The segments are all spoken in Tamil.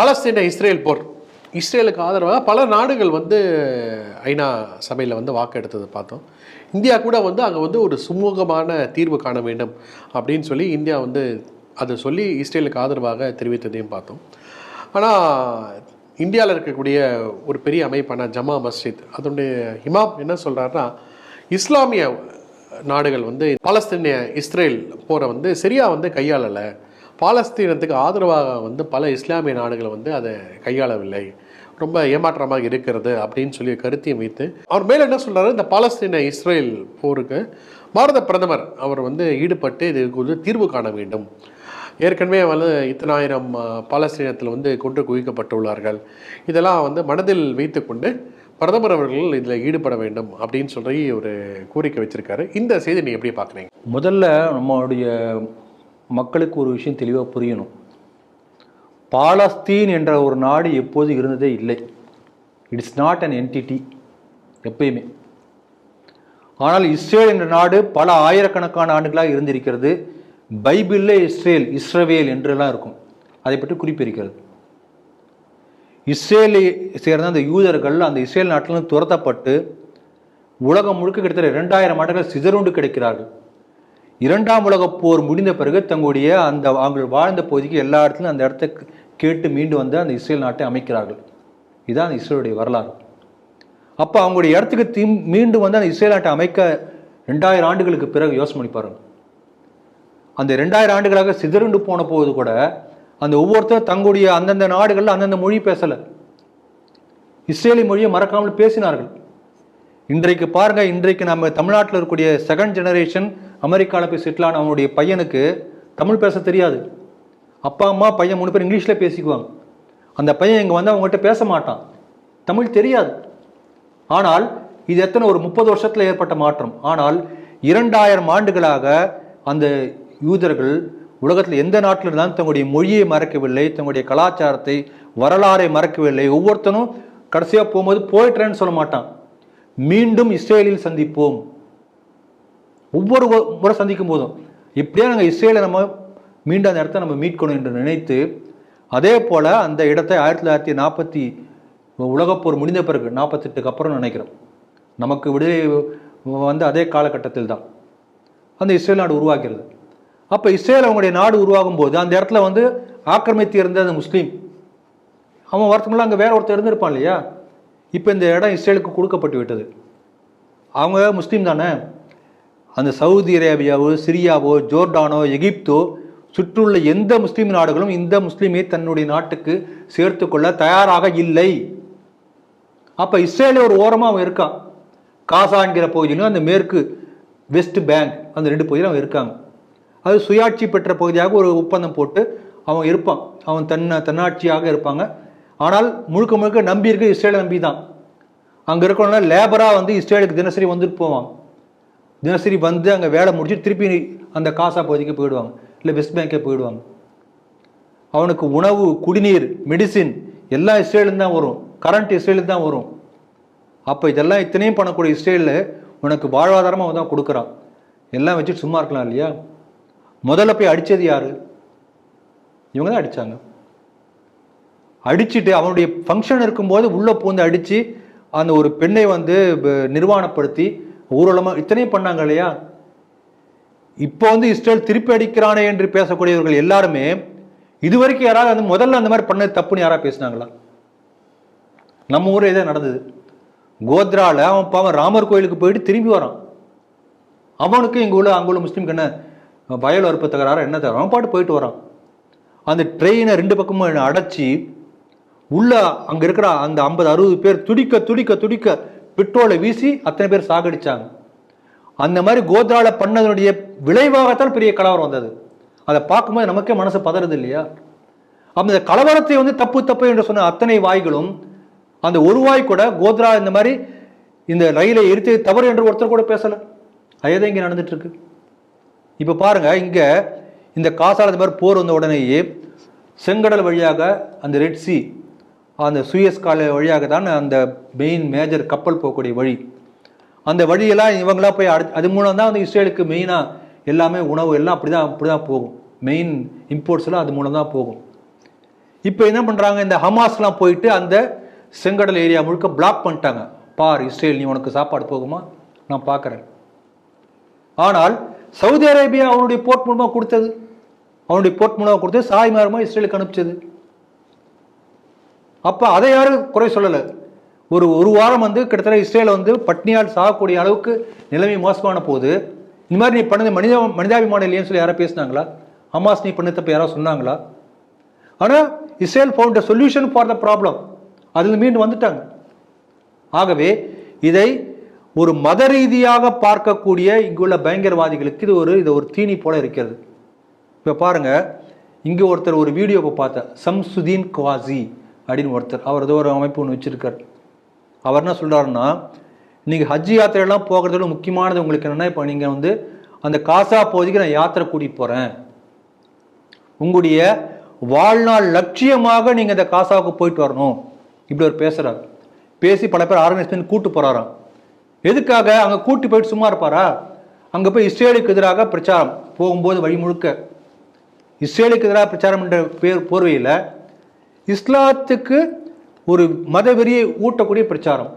பலஸ்தீன இஸ்ரேல் போர். இஸ்ரேலுக்கு ஆதரவாக பல நாடுகள் வந்து ஐநா சபையில் வந்து வாக்கெடுத்தது பார்த்தோம். இந்தியா கூட வந்து அங்கே வந்து ஒரு சுமூகமான தீர்வு காண வேண்டும் அப்படின்னு சொல்லி இந்தியா வந்து அதை சொல்லி இஸ்ரேலுக்கு ஆதரவாக தெரிவித்ததையும் பார்த்தோம். ஆனால் இந்தியாவில் இருக்கக்கூடிய ஒரு பெரிய அமைப்பான ஜமா மஸ்ஜித். அதனுடைய இமாம் என்ன சொல்கிறாருன்னா இஸ்லாமிய நாடுகள் வந்து பாலஸ்தீனிய இஸ்ரேல் போரை வந்து சரியாக வந்து கையாளலை. பாலஸ்தீனத்துக்கு ஆதரவாக வந்து பல இஸ்லாமிய நாடுகள் வந்து அதை கையாளவில்லை. ரொம்ப ஏமாற்றமாக இருக்கிறது அப்படின்னு சொல்லி கருத்தையும் வைத்து அவர் மேலே என்ன சொல்கிறாரு இந்த பாலஸ்தீன இஸ்ரேல் போருக்கு பாரத பிரதமர் அவர் வந்து ஈடுபட்டு இதுக்கு வந்து தீர்வு காண வேண்டும். ஏற்கனவே வந்து இத்தனாயிரம் பாலஸ்தீனத்தில் வந்து கொன்று குவிக்கப்பட்டுள்ளார்கள். இதெல்லாம் வந்து மனதில் வைத்துக்கொண்டு பிரதமர் அவர்கள் இதில் ஈடுபட வேண்டும் அப்படின்னு சொல்லி ஒரு கோரிக்கை வச்சுருக்காரு. இந்த செய்தி நீ எப்படி பார்க்குறீங்க? முதல்ல நம்மளுடைய மக்களுக்கு ஒரு விஷயம் தெளிவாக புரியணும். பாலஸ்தீன் என்ற ஒரு நாடு எப்போது இருந்ததே இல்லை. இட்ஸ் நாட் அன் என்டிட்டி எப்பயுமே. ஆனால் இஸ்ரேல் என்ற நாடு பல ஆயிரக்கணக்கான ஆண்டுகளாக இருந்திருக்கிறது. பைபிளில் இஸ்ரேல் இஸ்ரவேல் என்றெல்லாம் இருக்கும். அதை பற்றி குறிப்பிருக்கிறது. இஸ்ரேலை சேர்ந்த அந்த யூதர்கள் அந்த இஸ்ரேல் நாட்டிலிருந்து துரத்தப்பட்டு உலகம் முழுக்க கிட்டத்தட்ட இரண்டாயிரம் ஆண்டுகள் சிதறுண்டு கிடைக்கிறார்கள். இரண்டாம் உலகப் போர் முடிந்த பிறகு தங்களுடைய அந்த அவர்கள் வாழ்ந்த பகுதிக்கு எல்லா இடத்துலையும் அந்த இடத்த கேட்டு மீண்டு வந்து அந்த இஸ்ரேல் நாட்டை அமைக்கிறார்கள். இதுதான் அந்த இஸ்ரேலுடைய வரலாறு. அப்போ அவங்களுடைய இடத்துக்கு தீ மீண்டும் வந்து அந்த இஸ்ரேல் நாட்டை அமைக்க ரெண்டாயிரம் ஆண்டுகளுக்கு பிறகு யோசனை பண்ணி அந்த ரெண்டாயிரம் ஆண்டுகளாக சிதறுண்டு போன போது கூட அந்த ஒவ்வொருத்தரும் தங்களுடைய அந்தந்த நாடுகளில் அந்தந்த மொழி பேசலை. இஸ்ரேலி மொழியை மறக்காமல் பேசினார்கள். இன்றைக்கு பாருங்கள் இன்றைக்கு நம்ம தமிழ்நாட்டில் இருக்கக்கூடிய செகண்ட் ஜெனரேஷன் அமெரிக்காவில் போய் செட்டில் ஆன அவனுடைய பையனுக்கு தமிழ் பேச தெரியாது. அப்பா அம்மா பையன் மூணு பேர் இங்கிலீஷில் பேசிக்குவாங்க. அந்த பையன் இங்கே வந்து அவங்ககிட்ட பேச மாட்டான். தமிழ் தெரியாது. ஆனால் இது எத்தனை ஒரு முப்பது வருஷத்தில் ஏற்பட்ட மாற்றம். ஆனால் இரண்டாயிரம் ஆண்டுகளாக அந்த யூதர்கள் உலகத்தில் எந்த நாட்டில் இருந்தாலும் தங்களுடைய மொழியை மறக்கவில்லை தங்களுடைய கலாச்சாரத்தை வரலாறை மறக்கவில்லை. ஒவ்வொருத்தனும் கடைசியாக போகும்போது போயிட்டுறேன்னு சொல்ல மாட்டான். மீண்டும் இஸ்ரேலில் சந்திப்போம். ஒவ்வொரு முறை சந்திக்கும் போதும். இப்படியே நாங்கள் இஸ்ரேலை நம்ம மீண்டும் அந்த இடத்த நம்ம மீட்கணும் என்று நினைத்து அதே போல் அந்த இடத்தை ஆயிரத்தி தொள்ளாயிரத்தி நாற்பத்தி உலகப்போர் முடிந்த பிறகு நாற்பத்தெட்டுக்கு அப்புறம் நினைக்கிறோம். நமக்கு விடுதலை வந்து அதே காலகட்டத்தில் தான். அந்த இஸ்ரேல் நாடு உருவாக்கிறது அப்போ இஸ்ரேல் அவங்களுடைய நாடு உருவாகும் போது அந்த இடத்துல வந்து ஆக்கிரமித்து இருந்த அந்த முஸ்லீம். அவன் வரத்துக்குள்ள அங்கே வேற ஒருத்தர் இருந்திருப்பான் இல்லையா? இப்போ இந்த இடம் இஸ்ரேலுக்கு கொடுக்கப்பட்டு விட்டது. அவங்க முஸ்லீம் தானே? அந்த சவுதி அரேபியாவோ சிரியாவோ ஜோர்டானோ எகிப்தோ சுற்றுள்ள எந்த முஸ்லீம் நாடுகளும் இந்த முஸ்லீமை தன்னுடைய நாட்டுக்கு சேர்த்து கொள்ள தயாராக இல்லை. அப்போ இஸ்ரேல ஒரு ஓரமாக அவன் இருக்கான். காசாங்கிற பகுதியிலும் அந்த மேற்கு வெஸ்ட் பேங்க் அந்த ரெண்டு பகுதியிலும் அவன் இருக்காங்க. அது சுயாட்சி பெற்ற பகுதியாக ஒரு ஒப்பந்தம் போட்டு அவன் இருப்பான். அவன் தன்ன தன்னாட்சியாக இருப்பாங்க. ஆனால் முழுக்க முழுக்க நம்பி இருக்க இஸ்ரேலை நம்பி தான் அங்கே இருக்கணும்னா லேபராக வந்து இஸ்ரேலுக்கு தினசரி வந்துட்டு போவான். தினசரி வந்து அங்கே வேலை முடிச்சு திருப்பி அந்த காசா பகுதிக்கு போயிடுவாங்க. இல்லை வெஸ்ட் பேங்கே போயிடுவாங்க. அவனுக்கு உணவு குடிநீர் மெடிசின் எல்லாம் இஸ்ரேலுக்கு தான் வரும். கரண்ட் இஸ்ரேலுக்கு தான் வரும். அப்போ இதெல்லாம் இத்தனையும் பண்ணக்கூடிய இஸ்ரேலில் உனக்கு வாழ்வாதாரமாக அவன் தான் கொடுக்குறான். எல்லாம் வச்சுட்டு சும்மா இருக்கலாம் இல்லையா? முதல்ல போய் அடித்தது யார்? இவங்க தான் அடித்தாங்க அடிச்சுட்டு அவனுடைய ஃபங்க்ஷன் இருக்கும்போது உள்ளே பூந்து அடித்து அந்த ஒரு பெண்ணை வந்து நிர்வாணப்படுத்தி ஊர்வலமாக இத்தனையும் பண்ணாங்க இல்லையா? இப்போ வந்து இஸ்ரேல் திருப்பி அடிக்கிறானே என்று பேசக்கூடியவர்கள் எல்லாருமே இதுவரைக்கும் யாராவது அந்த முதல்ல அந்த மாதிரி பண்ணது தப்புன்னு யாராவது பேசுனாங்களா? நம்ம ஊரில் இதே நடந்தது. கோத்ரால அவன் பாவன் ராமர் கோயிலுக்கு போயிட்டு திரும்பி வரான். அவனுக்கு இங்கே உள்ள அங்கே உள்ள முஸ்லீம்க்கு என்ன வயல் அறுப்பு தகராறு என்ன தகராறு? அவன் பாட்டு போயிட்டு வரான். அந்த ட்ரெயினை ரெண்டு பக்கமும் அடைச்சி உள்ள அங்கே இருக்கிற அந்த ஐம்பது அறுபது பேர் துடிக்க துடிக்க துடிக்க பெட்ரோலை வீசி அத்தனை பேர் சாகடிச்சாங்க. அந்த மாதிரி கோத்ராவில் பண்ணதனுடைய விளைவாகத்தான் பெரிய கலவரம் வந்தது. அதை பார்க்கும்போது நமக்கே மனசு பதறது இல்லையா? அந்த கலவரத்தை வந்து தப்பு தப்பு என்று சொன்ன அத்தனை வாய்களும் அந்த ஒரு வாய் கூட கோத்ரா இந்த மாதிரி இந்த ரயிலை எரித்து தவறு என்று ஒருத்தர் கூட பேசல. அதே இங்கே நடந்துட்டு இருக்கு இப்போ பாருங்க இங்க இந்த காசால இந்த மாதிரி போர் வந்த உடனேயே செங்கடல் வழியாக அந்த ரெட் சி அந்த சுயஸ் கால வழியாக தான் அந்த மெயின் மேஜர் கப்பல் போகக்கூடிய வழி. அந்த வழியெல்லாம் இவங்களாம் போய் அடு அது மூலம் தான் வந்து இஸ்ரேலுக்கு மெயினாக எல்லாமே உணவு எல்லாம் அப்படி தான் அப்படி தான் போகும். மெயின் இம்போர்ட்ஸ் எல்லாம் அது மூலம் தான் போகும். இப்போ என்ன பண்ணுறாங்க இந்த ஹமாஸ்லாம் போயிட்டு அந்த செங்கடல் ஏரியா முழுக்க பிளாக் பண்ணிட்டாங்க. பார் இஸ்ரேல் நீ உனக்கு சாப்பாடு போகுமா? நான் பார்க்குறேன். ஆனால் சவுதி அரேபியா அவனுடைய போர்ட் மூலமாக கொடுத்தது. அவனுடைய போர்ட் மூலமாக கொடுத்து சாய்மாரமாக இஸ்ரேலுக்கு அனுப்பிச்சது. அப்போ அதை யாரும் குறை சொல்லலை. ஒரு ஒரு வாரம் வந்து கிட்டத்தட்ட இஸ்ரேல் வந்து பட்னியால் சாகக்கூடிய அளவுக்கு நிலைமை மோசமான போது இந்த மாதிரி நீ பண்ணது மனித மனிதாபிமானம் இல்லையேன்னு சொல்லி யாராவது பேசுனாங்களா? ஹமாஸ் நீ பண்ண தப்பு யாராவது சொன்னாங்களா? ஆனால் Israel found solution for the problem அதில் மீண்டும் வந்துட்டாங்க. ஆகவே இதை ஒரு மத ரீதியாக பார்க்கக்கூடிய இங்குள்ள பயங்கரவாதிகளுக்கு இது ஒரு இது ஒரு தீனி போல இருக்கிறது. இப்போ பாருங்கள் இங்கே ஒருத்தர் ஒரு வீடியோவை பார்த்தேன் சம்சுதீன் குவாசி அப்படின்னு ஒருத்தர் அவர் ஏதோ ஒரு அமைப்பு ஒன்று வச்சுருக்கார். அவர் என்ன சொல்கிறாருன்னா நீங்கள் ஹஜ் யாத்திரையெல்லாம் போகிறதோட முக்கியமானது உங்களுக்கு என்னென்னா இப்போ நீங்கள் வந்து அந்த காசா பகுதிக்கு நான் யாத்திரை கூட்டிகிட்டு போகிறேன் உங்களுடைய வாழ்நாள் லட்சியமாக நீங்கள் இந்த காசாவுக்கு போயிட்டு வரணும். இப்படி ஒரு பேசுகிறார் பேசி பல பேர் ஆர்கனைஸ் பண்ணி கூட்டு போகிறாராம் எதுக்காக? அங்கே கூட்டி போயிட்டு சும்மா இருப்பாரா? அங்கே போய் இஸ்ரேலுக்கு எதிராக பிரச்சாரம். போகும்போது வழி முழுக்க. இஸ்ரேலுக்கு எதிராக பிரச்சாரம் என்ற பேர் போர்வையில் இஸ்லாத்துக்கு ஒரு மதவெறியை ஊட்டக்கூடிய பிரச்சாரம்.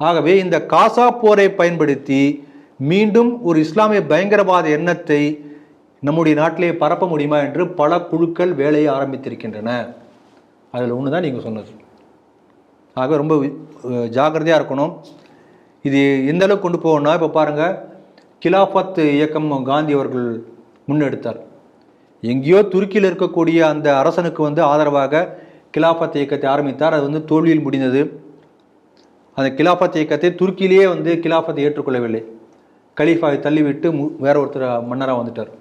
ஆகவே இந்த காசா போரை பயன்படுத்தி மீண்டும் ஒரு இஸ்லாமிய பயங்கரவாத எண்ணத்தை நம்முடைய நாட்டிலே பரப்ப முடியுமா என்று பல குழுக்கள் வேலையை ஆரம்பித்திருக்கின்றன. அதில் ஒன்று தான் நீங்கள் சொன்னது. ஆக ரொம்ப ஜாக்கிரதையாக இருக்கணும். இது எந்த அளவுக்கு கொண்டு போகணும்னா இப்போ பாருங்கள் கிலாஃபத் இயக்கம் காந்தி அவர்கள் முன்னெடுத்தார். எங்கேயோ துருக்கியில் இருக்கக்கூடிய அந்த அரசனுக்கு வந்து ஆதரவாக கிலாபத் இயக்கத்தை ஆரம்பித்தார். அது வந்து தோல்வியில் முடிந்தது. அந்த கிலாபத் இயக்கத்தை துருக்கியிலேயே வந்து கிலாஃபத்தை ஏற்றுக்கொள்ளவில்லை. கலீஃபாவை தள்ளிவிட்டு மு வேற ஒருத்தர் மன்னராக வந்துட்டார்.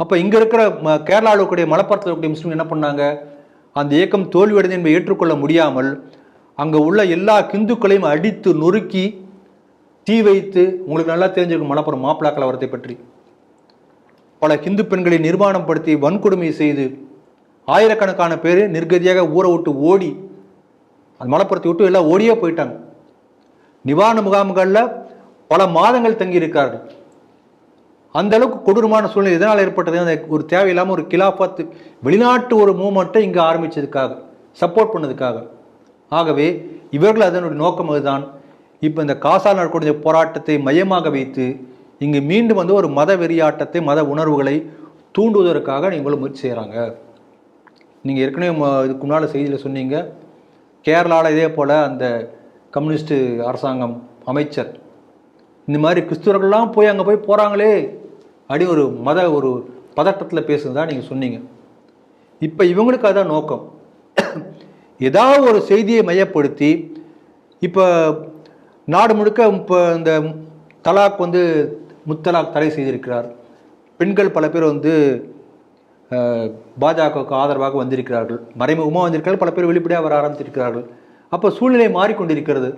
அப்போ இங்கே இருக்கிற ம கேரளாவில் இருக்கக்கூடிய மலப்புறத்தில் இருக்கக்கூடிய முஸ்லீம் என்ன பண்ணாங்க? அந்த இயக்கம் தோல்வியடைந்து என்பதை ஏற்றுக்கொள்ள முடியாமல் அங்கே உள்ள எல்லா கிந்துக்களையும் அடித்து நொறுக்கி தீ வைத்து உங்களுக்கு நல்லா தெரிஞ்சிருக்கும் மலப்புறம் மாப்பிளா கலவரத்தை பற்றி. பல ஹிந்து பெண்களை நிர்மாணப்படுத்தி வன்கொடுமை செய்து ஆயிரக்கணக்கான பேர் நிர்கதியாக ஊரை விட்டு ஓடி அந்த மலப்புறத்தை விட்டு எல்லாம் ஓடியே போயிட்டாங்க. நிவாரண முகாம்களில் பல மாதங்கள் தங்கியிருக்கார்கள் அந்த அளவுக்கு கொடூரமான சூழ்நிலை எதனால் ஏற்பட்டது? அந்த ஒரு தேவையில்லாமல் ஒரு கிலாஃபத்து வெளிநாட்டு ஒரு மூமெண்ட்டை இங்கே ஆரம்பித்ததுக்காக சப்போர்ட் பண்ணதுக்காக. ஆகவே இவர்கள் அதனுடைய நோக்கம் அதுதான். இப்போ இந்த காசால் நடக்கூடிய போராட்டத்தை மையமாக வைத்து இங்கு மீண்டும் வந்து ஒரு மத வெறியாட்டத்தை மத உணர்வுகளை தூண்டுவதற்காக இவங்களும் முயற்சி செய்கிறாங்க நீங்கள் ஏற்கனவே இதுக்கு முன்னால் செய்தியில் சொன்னீங்க. கேரளாவில் இதே போல் அந்த கம்யூனிஸ்ட் அரசாங்கம் அமைச்சர் இந்த மாதிரி கிறிஸ்துவர்கள்லாம் போய் அங்கே போய் போகிறாங்களே அப்படி ஒரு மத ஒரு பதட்டத்தில் பேசுனதா நீங்கள் சொன்னீங்க. இப்போ இவங்களுக்கு அதான் நோக்கம். ஏதாவது ஒரு செய்தியை மையப்படுத்தி இப்போ நாடு முழுக்க இப்போ இந்த தலாக் வந்து முத்தலாக் தடை செய்திருக்கிறார். பெண்கள் பல பேர் வந்து பாஜகவுக்கு ஆதரவாக வந்திருக்கிறார்கள். மறைமுகமாக வந்திருக்கிறார்கள். பல பேர் வெளிப்படையாக வர ஆரம்பித்திருக்கிறார்கள். அப்போ சூழ்நிலை மாறிக்கொண்டிருக்கிறது.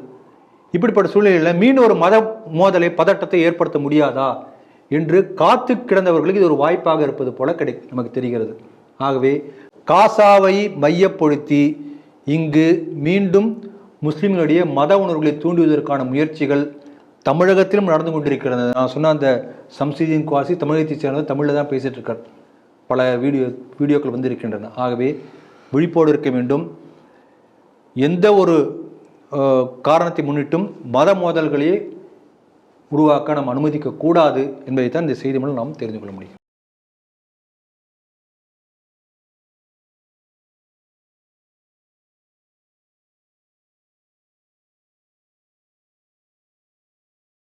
இப்படிப்பட்ட சூழ்நிலையில் மீண்டும் ஒரு மத மோதலை பதட்டத்தை ஏற்படுத்த முடியாதா என்று காத்து கிடந்தவர்களுக்கு இது ஒரு வாய்ப்பாக இருப்பது போல கிடை நமக்கு தெரிகிறது. ஆகவே காசாவை மையப்படுத்தி இங்கு மீண்டும் முஸ்லிம்களுடைய மத உணர்வுகளை தூண்டுவதற்கான முயற்சிகள் தமிழகத்திலும் நடந்து கொண்டிருக்கிறது. நான் சொன்ன அந்த சம்சீதின் குவாசி தமிழகத்தைச் சேர்ந்த தமிழில் தான் பேசிட்டு இருக்கார். பல வீடியோ வீடியோக்கள் வந்து இருக்கின்றன ஆகவே விழிப்போடு இருக்க வேண்டும். எந்த ஒரு காரணத்தை முன்னிட்டும் மத மோதல்களையே உருவாக்க நாம் அனுமதிக்கக்கூடாது என்பதைத்தான் இந்த செய்தி மூலம் நாம் தெரிந்து கொள்ள முடியும்.